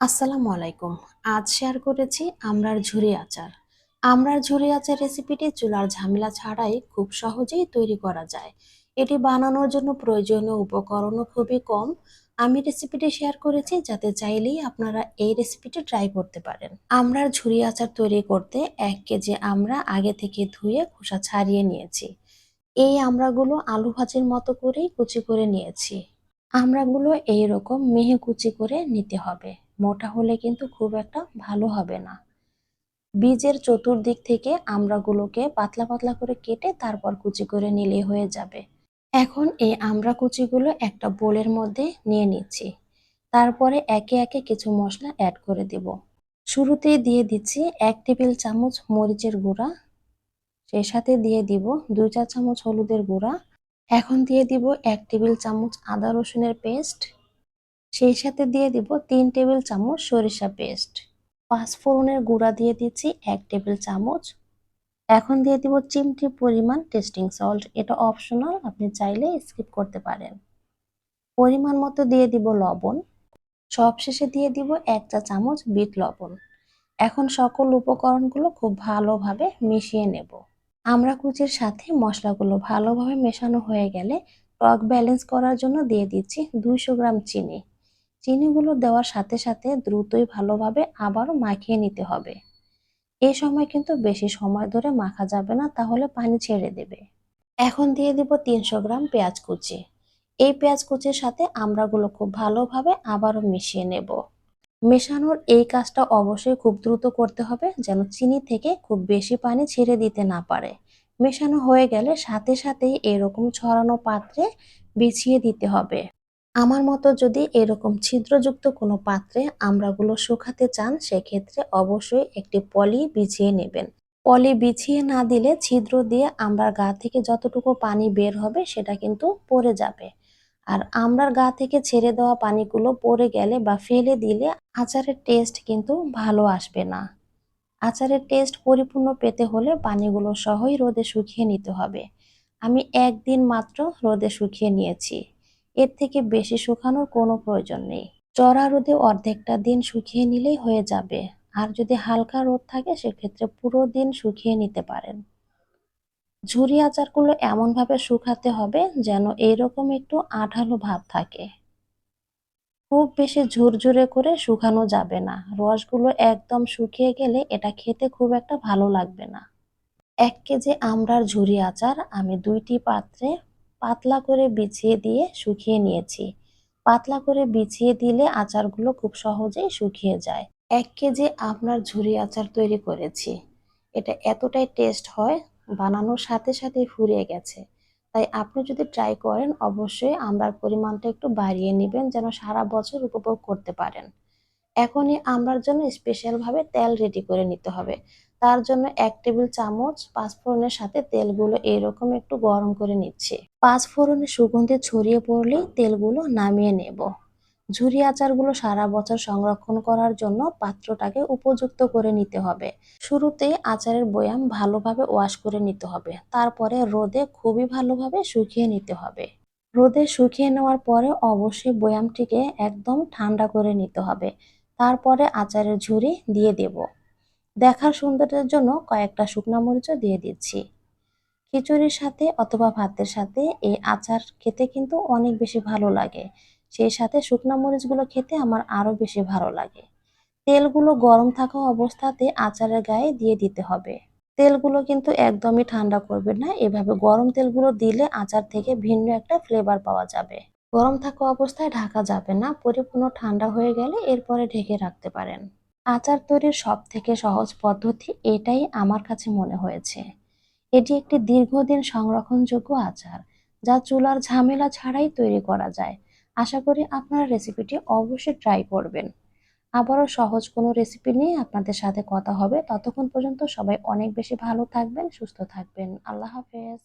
আসসালামু আলাইকুম। আজ শেয়ার করেছি আমরার ঝুরি আচার। আমরার ঝুরি আচার রেসিপিটি চুলার ঝামেলা ছাড়াই খুব সহজেই তৈরি করা যায়। এটি বানানোর জন্য প্রয়োজনীয় উপকরণও খুবই কম। আমি রেসিপিটি শেয়ার করেছি যাতে চাইলেই আপনারা এই রেসিপিটি ট্রাই করতে পারেন। আমরার ঝুরি আচার তৈরি করতে এক কেজি আমরা আগে থেকে ধুয়ে খোসা ছাড়িয়ে নিয়েছি। এই আমরাগুলো আলু ভাজির মতো করেই কুচি করে নিয়েছি। আমড়াগুলো এইরকম মেহে কুচি করে নিতে হবে। মোটা হলে কিন্তু খুব একটা ভালো হবে না। বীজের চতুর্দিক থেকে আমড়াগুলোকে পাতলা পাতলা করে কেটে তারপর কুচি করে নিলে হয়ে যাবে। এখন এই আমড়া কুচিগুলো একটা বোলের মধ্যে নিয়ে নিচ্ছি। তারপরে একে একে কিছু মশলা অ্যাড করে দেব। শুরুতেই দিয়ে দিচ্ছি এক টেবিল চামচ মরিচের গুঁড়া। সেই সাথে দিয়ে দিব দুই চা চামচ হলুদের গুঁড়া। এখন দিয়ে দিব এক টেবিল চামচ আদা রসুনের পেস্ট সেই সাথে দিয়ে দিব তিন টেবিল চামচ সরিষা পেস্ট। পাঁচ পাঁচফোড়নের গুঁড়া দিয়ে দিচ্ছি এক টেবিল চামচ। এখন দিয়ে দিব চিমটি পরিমাণ টেস্টিং সল্ট। এটা অপশনাল, আপনি চাইলে স্কিপ করতে পারেন। পরিমাণ মতো দিয়ে দিব লবণ। সবশেষে দিয়ে দিব এক চা চামচ বিট লবণ। এখন সকল উপকরণগুলো খুব ভালোভাবে মিশিয়ে নেব। আমরা কুচির সাথে মশলাগুলো ভালোভাবে মেশানো হয়ে গেলে টক ব্যালেন্স করার জন্য দিয়ে দিচ্ছি দুইশো গ্রাম চিনি। চিনিগুলো দেওয়ার সাথে সাথে দ্রুতই ভালোভাবে আবারও মাখিয়ে নিতে হবে। এই সময় কিন্তু বেশি সময় ধরে মাখা যাবে না, তাহলে পানি ছেড়ে দেবে। এখন দিয়ে দিব তিনশো গ্রাম পেঁয়াজ কুচি। এই পেঁয়াজ কুচির সাথে আমড়াগুলো খুব ভালোভাবে আবারও মিশিয়ে নেব। মেশানোর এই কাজটা অবশ্যই খুব দ্রুত করতে হবে, যেন চিনি থেকে খুব বেশি পানি ছেড়ে দিতে না পারে। মেশানো হয়ে গেলে সাথে সাথেই এরকম ছড়ানো পাত্রে বিছিয়ে দিতে হবে। আমার মতো যদি এরকম ছিদ্রযুক্ত কোনো পাত্রে আমড়াগুলো শুকাতে চান, সেক্ষেত্রে অবশ্যই একটি পলি বিছিয়ে নেবেন। পলি বিছিয়ে না দিলে ছিদ্র দিয়ে আমড়ার গা থেকে যতটুকু পানি বের হবে, সেটা কিন্তু পড়ে যাবে। আর আমড়ার গা থেকে ছেড়ে দেওয়া পানিগুলো পড়ে গেলে বা ফেলে দিলে আচারের টেস্ট কিন্তু ভালো আসবে না। আচারের টেস্ট পরিপূর্ণ পেতে হলে পানিগুলো সহই রোদে শুকিয়ে নিতে হবে। আমি একদিন মাত্র রোদে শুকিয়ে নিয়েছি। এর থেকে বেশি শুকানোর কোনো প্রয়োজন নেই। চড়া রোদে অর্ধেকটা দিন শুকিয়ে নিলেই হয়ে যাবে। আর যদি হালকা রোদ থাকে, সেক্ষেত্রে পুরো দিন শুকিয়ে নিতে পারেন। ঝুরি আচারগুলো এমনভাবে শুকাতে হবে যেন এইরকম একটু আঠালো ভাব থাকে। খুব বেশি ঝুরঝুরে করে শুকানো যাবে না। রসগুলো একদম শুকিয়ে গেলে এটা খেতে খুব একটা ভালো লাগবে না। এক কেজি আমড়ার ঝুরি আচার আমি দুইটি পাত্রে পাতলা করে বিছিয়ে দিয়ে শুকিয়ে নিয়েছি। পাতলা করে বিছিয়ে দিলে আচারগুলো খুব সহজেই শুকিয়ে যায়। এক কেজি আপনার ঝুরি আচার তৈরি করেছি। এটা এতটাই টেস্ট হয়, বানানোর সাথে সাথে ফুরিয়ে গেছে। তাই আপনি যদি ট্রাই করেন, অবশ্যই আমড়ার পরিমাণটা একটু বাড়িয়ে নেবেন, যেন সারা বছর উপভোগ করতে পারেন। এখনই আমড়ার জন্য স্পেশালভাবে তেল রেডি করে নিতে হবে। তার জন্য এক টেবিল চামচ পাঁচফোড়নের সাথে তেলগুলো এরকম একটু গরম করে নিচ্ছি। পাঁচফোড়নের সুগন্ধি ছড়িয়ে পড়লেই তেলগুলো নামিয়ে নেব। ঝুরি আচারগুলো সারা বছর সংরক্ষণ করার জন্য পাত্রটাকে উপযুক্ত করে নিতে হবে। শুরুতে আচারের বয়াম ভালোভাবে ওয়াশ করে নিতে হবে। তারপরে রোদে খুবই ভালোভাবে শুকিয়ে নিতে হবে। রোদে শুকিয়ে নেওয়ার পরে অবশ্যই বয়ামটিকে একদম ঠান্ডা করে নিতে হবে। তারপরে আচারের ঝুড়ি দিয়ে দেব। দেখার সৌন্দর্যের জন্য কয়েকটা শুকনো মরিচও দিয়ে দিচ্ছি। খিচুড়ির সাথে অথবা ভাতের সাথে এই আচার খেতে কিন্তু অনেক বেশি ভালো লাগে। সেই সাথে শুকনো মরিচগুলো খেতে আমার আরও বেশি ভালো লাগে। তেলগুলো গরম থাকা অবস্থাতে আচারের গায়ে দিয়ে দিতে হবে। তেলগুলো কিন্তু একদমই ঠান্ডা করবে না, এভাবে গরম তেলগুলো দিলে আচার থেকে ভিন্ন একটা ফ্লেভার পাওয়া যাবে। গরম থাকা অবস্থায় ঢাকা যাবে না, পরিপূর্ণ ঠান্ডা হয়ে গেলে এরপরে ঢেকে রাখতে পারেন। আচার তৈরির সব থেকে সহজ পদ্ধতি এটাই আমার কাছে মনে হয়েছে। এটি একটি দীর্ঘদিন সংরক্ষণযোগ্য আচার, যা চুলার ঝামেলা ছাড়াই তৈরি করা যায়। আশা করি আপনারা রেসিপিটি অবশ্যই ট্রাই করবেন। আবারও সহজ কোনো রেসিপি নিয়ে আপনাদের সাথে কথা হবে। ততক্ষণ পর্যন্ত সবাই অনেক বেশি ভালো থাকবেন, সুস্থ থাকবেন। আল্লাহ হাফেজ।